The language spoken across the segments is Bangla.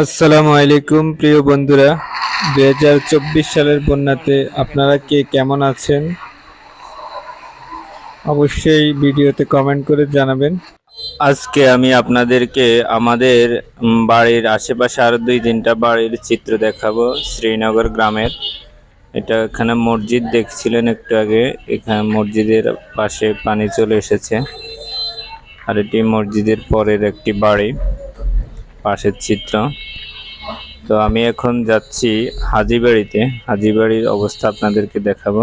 আসসালামু আলাইকুম প্রিয় বন্ধুরা। দু হাজার চব্বিশ সালের বন্যাতে আপনারা কে কেমন আছেন? অবশ্যই ভিডিওতে কমেন্ট করে জানাবেন। আজকে আমি আপনাদেরকে আমাদের বাড়ির আশেপাশে আরও দুই তিনটা বাড়ির চিত্র দেখাবো। শ্রীনগর গ্রামের। এটা এখানে মসজিদ দেখছিলেন একটু আগে। এখানে মসজিদের পাশে পানি চলে এসেছে। আর এটি মসজিদের পরের একটি বাড়ি। পাশের চিত্র। তো আমি এখন যাচ্ছি হাজিবাড়িতে। হাজিবাড়ির অবস্থা আপনাদেরকে দেখাবো।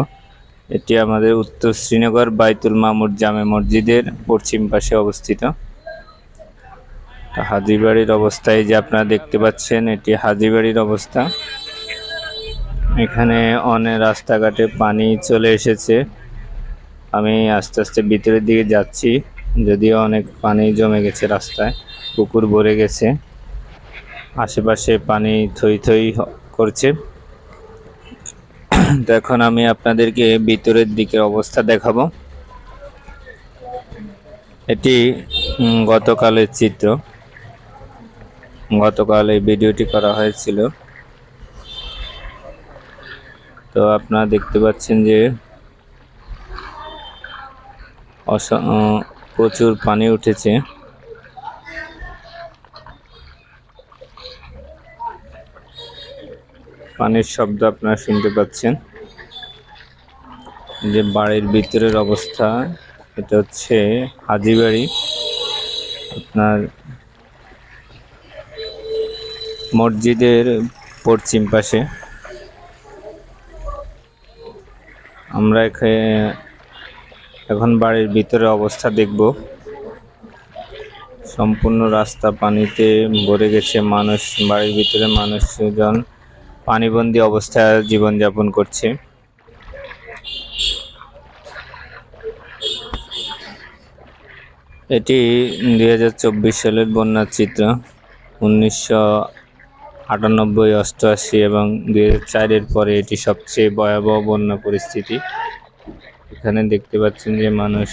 এটি আমাদের উত্তর শ্রীনগর বাইতুল মামুর জামে মসজিদের পশ্চিম পাশে অবস্থিত। হাজিবাড়ির অবস্থা, এই যে আপনারা দেখতে পাচ্ছেন, এটি হাজিবাড়ির অবস্থা। এখানে অনেক রাস্তাঘাটে পানি চলে এসেছে। আমি আস্তে আস্তে ভিতরের দিকে যাচ্ছি, যদিও অনেক পানি জমে গেছে রাস্তায়, পুকুর ভরে গেছে। আশেপাশে পানি থই থই করছে। তো এখন আমি আপনাদেরকে ভিতরের দিকের অবস্থা দেখাবো। এটি গতকালের চিত্র। গতকাল এই ভিডিওটি করা হয়েছিল। তো আপনারা দেখতে পাচ্ছেন যে প্রচুর পানি উঠেছে। পানির শব্দ আপনারা শুনতে পাচ্ছেন। যে বাড়ির ভিতরের অবস্থা, এটা হচ্ছে হাজিবাড়ি। আপনার মসজিদের পশ্চিম পাশে। আমরা এখানে এখন বাড়ির ভিতরে অবস্থা দেখব। সম্পূর্ণ রাস্তা পানিতে ভরে গেছে মানুষ, বাড়ির ভিতরে মানুষজন। পানিবন্দী অবস্থায় জীবনযাপন করছে। এটি দুই হাজার চব্বিশ সালের বন্যার চিত্র, উনিশশো আটানব্বই, অষ্টআশি এবং দুই চারের পরে এটি সবচেয়ে ভয়াবহ বন্যা পরিস্থিতি। এখানে দেখতে পাচ্ছেন যে মানুষ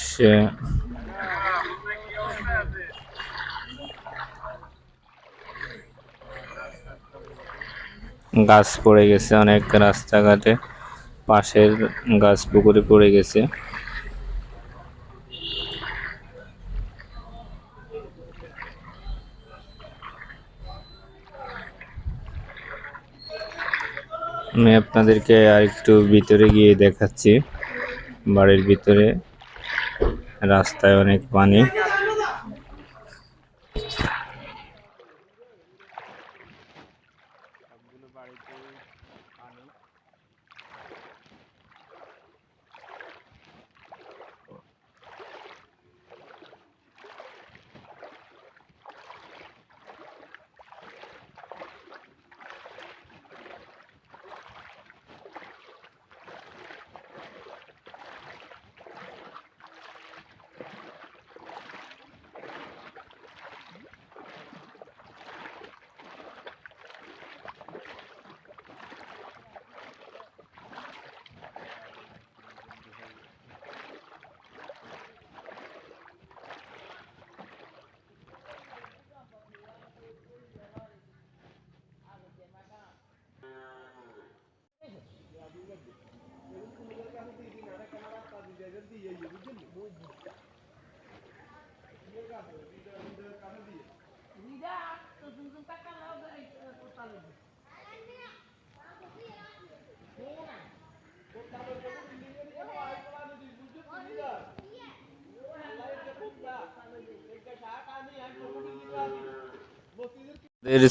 গাছ পড়ে গেছে, অনেক রাস্তাঘাটে। পাশের গাছ পুকুরে পড়ে গেছে। আমি আপনাদেরকে আরেকটু ভিতরে গিয়ে দেখাচ্ছি। বাড়ির ভিতরে রাস্তায় অনেক পানি।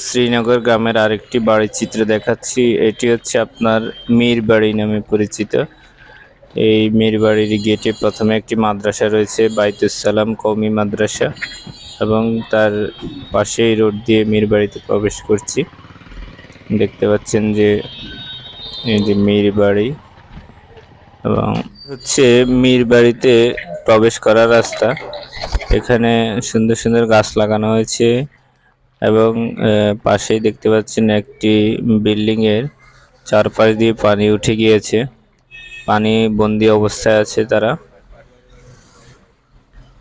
শ্রীনগর গ্রামের আরেকটি বাড়ির চিত্র দেখাচ্ছি। এটি হচ্ছে আপনার মীর বাড়ি নামে পরিচিত। এই মীর বাড়ির গেটে প্রথমে একটি মাদ্রাসা রয়েছে বাইতুসালাম কওমি মাদ্রাসা এবং তার পাশেই রোড দিয়ে মীর বাড়িতে প্রবেশ করছি। দেখতে পাচ্ছেন যে এই যে মীর বাড়ি এবং হচ্ছে মীর বাড়িতে প্রবেশ করার রাস্তা। এখানে সুন্দর সুন্দর গাছ লাগানো হয়েছে এবং পাশেই দেখতে পাচ্ছেন একটি বিল্ডিং এর চারপাশ দিয়ে পানি উঠে গিয়েছে। পানি বন্দি অবস্থায় আছে তারা।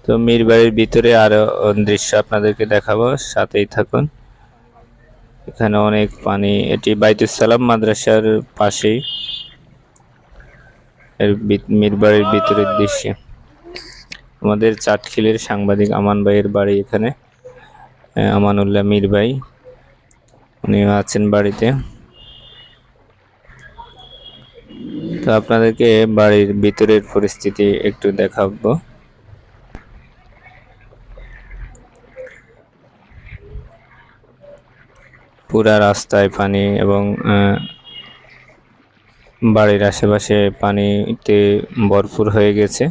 তো মীর বাড়ির ভিতরে আরও দৃশ্য আপনাদেরকে দেখাবো, সাথেই থাকুন। এখানে অনেক পানি, এটি বাইতুস সালাম মাদ্রাসার পাশেই। এর মিরবাড়ির ভিতরের দৃশ্যে। আমাদের চাটখিলের সাংবাদিক আমান ভাইয়ের বাড়ি এখানে। আমানুল্লাহ মীর ভাই, উনিও আছেন বাড়িতে। তো আপনাদেরকে বাড়ির ভিতরের পরিস্থিতি একটু দেখাবো। পুরা রাস্তায় পানি এবং বাড়ির আশেপাশে পানিতে ভরপুর হয়ে গেছে।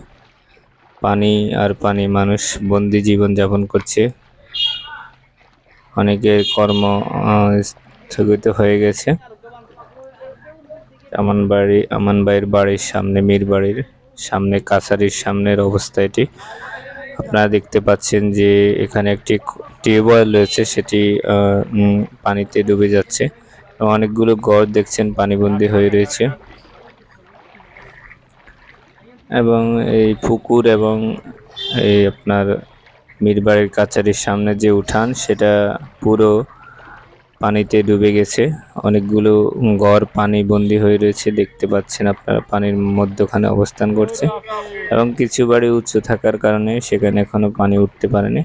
পানি আর পানি মানুষ বন্দি জীবন যাপন করছে। অনেকের কর্ম স্থগিত হয়ে গেছে। আমান বাড়ি, আমান ভাইয়ের বাড়ির সামনে, মীর বাড়ির সামনে, কাছারির সামনের অবস্থা এটি। আপনারা দেখতে পাচ্ছেন যে এখানে একটি টিউবওয়েল রয়েছে, সেটি পানিতে ডুবে যাচ্ছে। অনেকগুলো ঘর দেখছেন, পানিবন্দী হয়ে রয়েছে। এবং এই পুকুর এবং এই আপনার মীরবাড়ির কাছারির সামনে যে উঠান, সেটা পুরো পানিতে ডুবে গেছে। অনেকগুলো ঘর পানি বন্দি হয়ে রয়েছে, দেখতে পাচ্ছেন আপনারা পানির মধ্যখানে অবস্থান করছে। এবং কিছু বাড়ি উঁচু থাকার কারণে সেখানে এখনও পানি উঠতে পারেনি।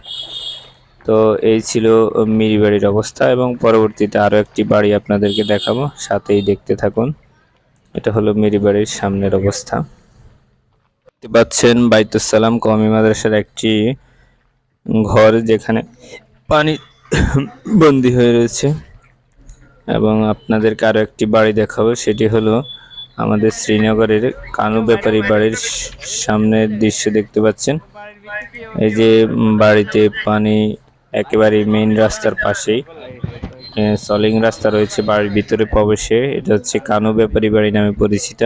তো এই ছিল মিরিবাড়ির অবস্থা এবং পরবর্তীতে আরও একটি বাড়ি আপনাদেরকে দেখাবো, সাথেই দেখতে থাকুন। এটা হলো মিরি বাড়ির সামনের অবস্থা। দেখতে পাচ্ছেন বাইতুস সালাম কওমি মাদ্রাসার একটি ঘর যেখানে পানি বন্দি হয়ে রয়েছে। এবং আপনাদেরকে আরও একটি বাড়ি দেখাবো, সেটি হলো আমাদের শ্রীনগরের কানু ব্যাপারী বাড়ির সামনের দৃশ্য দেখতে পাচ্ছেন। এই যে বাড়িতে পানি একেবারে মেইন রাস্তার পাশেই সলিং রাস্তা রয়েছে বাড়ির ভিতরে প্রবেশে। এটা হচ্ছে কানু ব্যাপারী বাড়ি নামে পরিচিত।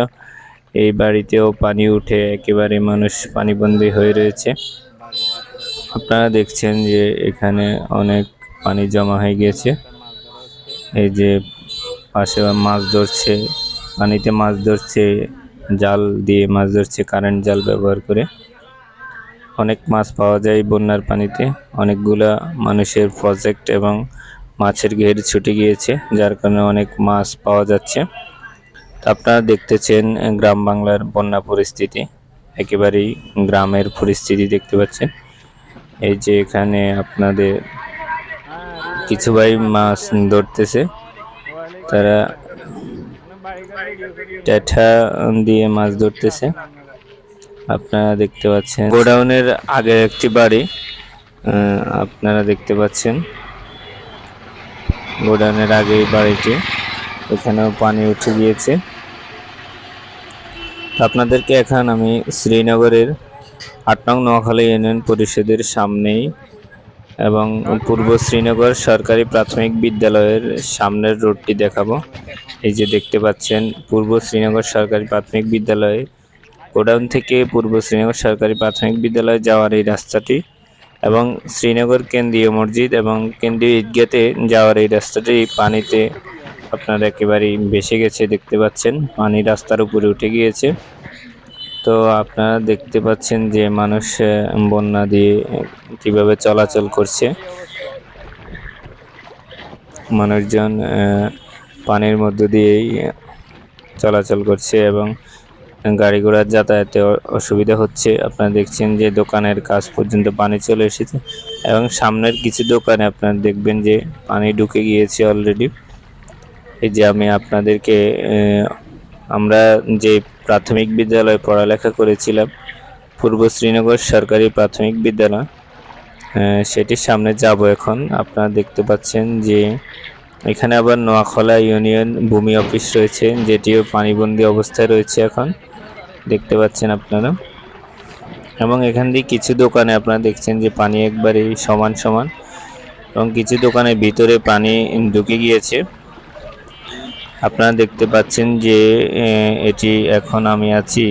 এই বাড়িতেও পানি উঠে একেবারে মানুষ পানিবন্দী হয়ে রয়েছে। আপনারা দেখছেন যে এখানে অনেক পানি জমা হয়ে গিয়েছে। এই যে পাশে মাছ ধরছে, পানিতে মাছ ধরছে, জাল দিয়ে মাছ ধরছে কারেন্ট জাল ব্যবহার করে। অনেক মাছ পাওয়া যায় বন্যার পানিতে। অনেকগুলা মানুষের প্রজেক্ট এবং মাছের ঘের ছুটে গিয়েছে, যার কারণে অনেক মাছ পাওয়া যাচ্ছে। তো আপনারা দেখতেছেন গ্রাম বাংলার বন্যা পরিস্থিতি। একেবারেই গ্রামের পরিস্থিতি দেখতে পাচ্ছেন। এই যে এখানে আপনাদের কিছু ভাই মাছ ধরতেছে। তারা ট্যাঠা দিয়ে মাছ ধরতেছে। আপনারা দেখতে পাচ্ছেন। গোডাউনের আগের একটি বাড়ি আপনারা দেখতে পাচ্ছেন। গোডাউনের আগে বাড়িটি, এখানেও পানি উঠে গিয়েছে। আপনাদেরকে এখন আমি শ্রীনগরের আট নং নোয়াখালী ইউনিয়ন পরিষদের সামনেই এবং পূর্ব শ্রীনগর সরকারি প্রাথমিক বিদ্যালয়ের সামনের রোডটি দেখাবো। এই যে দেখতে পাচ্ছেন, পূর্ব শ্রীনগর সরকারি প্রাথমিক বিদ্যালয়ে। গোডাউন থেকে পূর্ব শ্রীনগর সরকারি প্রাথমিক বিদ্যালয়ে যাওয়ার এই রাস্তাটি এবং শ্রীনগর কেন্দ্রীয় মসজিদ এবং কেন্দ্রীয় ঈদগাতে যাওয়ার এই রাস্তাটি পানিতে আপনার একেবারেই ভেসে গেছে, দেখতে পাচ্ছেন। পানি রাস্তার উপরে উঠে গিয়েছে। তো আপনারা দেখতে পাচ্ছেন যে মানুষ বন্যা দিয়ে কীভাবে চলাচল করছে। মানুষজন পানির মধ্য দিয়েই চলাচল করছে এবং গাড়ি ঘোড়ার যাতায়াতে অসুবিধা হচ্ছে। আপনারা দেখছেন যে দোকানের কাজ পর্যন্ত পানি চলে এসেছে এবং সামনের কিছু দোকানে আপনারা দেখবেন যে পানি ঢুকে গিয়েছে অলরেডি এই যে আমি আপনাদেরকে আমরা যে প্রাথমিক বিদ্যালয়ে পড়ালেখা করেছিলাম। পূর্ব শ্রীনগর সরকারি প্রাথমিক বিদ্যালয়। সেটির সামনে যাব এখন। আপনারা দেখতে পাচ্ছেন যে এখানে আবার নোয়াখলা ইউনিয়ন ভূমি অফিস রয়েছে, যেটিও পানিবন্দী অবস্থায় রয়েছে এখন। দেখতে পাচ্ছেন আপনারা। এবং এখান দিয়ে কিছু দোকানে আপনারা দেখছেন যে পানি একবারেই সমান সমান এবং কিছু দোকানের ভিতরে পানি ঢুকে গিয়েছে। আপনারা দেখতে পাচ্ছেন যে এটি এখন আমি আছি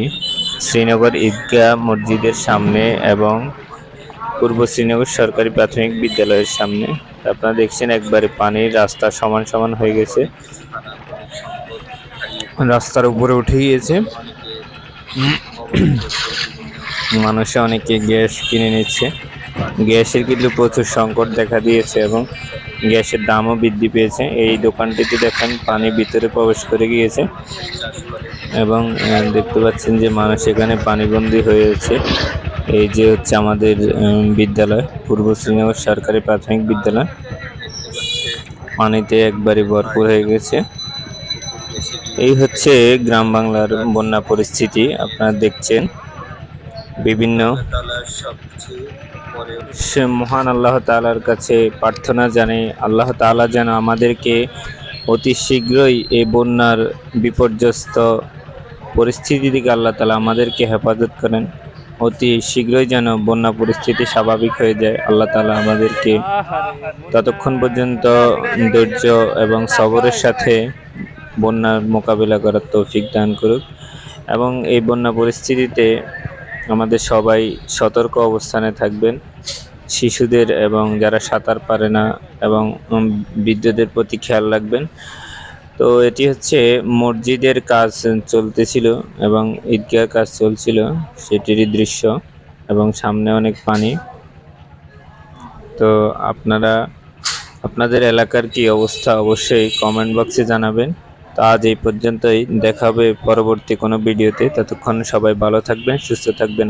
শ্রীনগর ঈদগাহ মসজিদের সামনে এবং পূর্ব শ্রীনগর সরকারি প্রাথমিক বিদ্যালয়ের সামনে। আপনারা দেখছেন একবারে পানির রাস্তা সমান সমান হয়ে গেছে। রাস্তার উপরে উঠে গিয়েছে। মানুষে অনেকে গ্যাস কিনে নিচ্ছে। গ্যাসের কিন্তু প্রচুর সংকট দেখা দিয়েছে এবং গ্যাসের দামও বৃদ্ধি পেয়েছে। এই দোকানটিতে দেখেন, পানি ভিতরে প্রবেশ করে গিয়েছে এবং দেখতে পাচ্ছেন যে মানুষ এখানে পানিবন্দী হয়েছে। এই যে হচ্ছে আমাদের বিদ্যালয়, পূর্ব শ্রীনগর সরকারি প্রাথমিক বিদ্যালয়। পানিতে একবারে ভরপুর হয়ে গেছে। এই হচ্ছে গ্রাম বাংলার বন্যা পরিস্থিতি। আপনারা দেখছেন বিভিন্ন মহান আল্লাহ তালার কাছে প্রার্থনা জানে আল্লাহ তাআলা যেন আমাদেরকে অতি শীঘ্রই এই বন্যার বিপর্যস্ত পরিস্থিতি থেকে আল্লাহ তাআলা আমাদেরকে হেফাজত করেন। অতি শীঘ্রই যেন বন্যা পরিস্থিতি স্বাভাবিক হয়ে যায়। আল্লাহ তাআলা আমাদেরকে ততক্ষণ পর্যন্ত ধৈর্য এবং সবরের সাথে বন্যার মোকাবিলা করার তৌফিক দান করুক এবং এই বন্যা পরিস্থিতিতে আমাদের সবাই সতর্ক অবস্থানে থাকবেন। শিশুদের এবং যারা সাঁতার পারে না এবং বৃদ্ধদের প্রতি খেয়াল রাখবেন। তো এটি হচ্ছে মসজিদের কাজ চলতেছিল এবং ঈদগাহ কাজ চলছিল। সেটিরই দৃশ্য এবং সামনে অনেক পানি। তো আপনারা, আপনাদের এলাকার কি অবস্থা অবশ্যই কমেন্ট বক্সে জানাবেন। তো আজ এই পর্যন্তই। দেখা হবে পরবর্তী কোনো ভিডিওতে। ততক্ষণ সবাই ভালো থাকবেন, সুস্থ থাকবেন।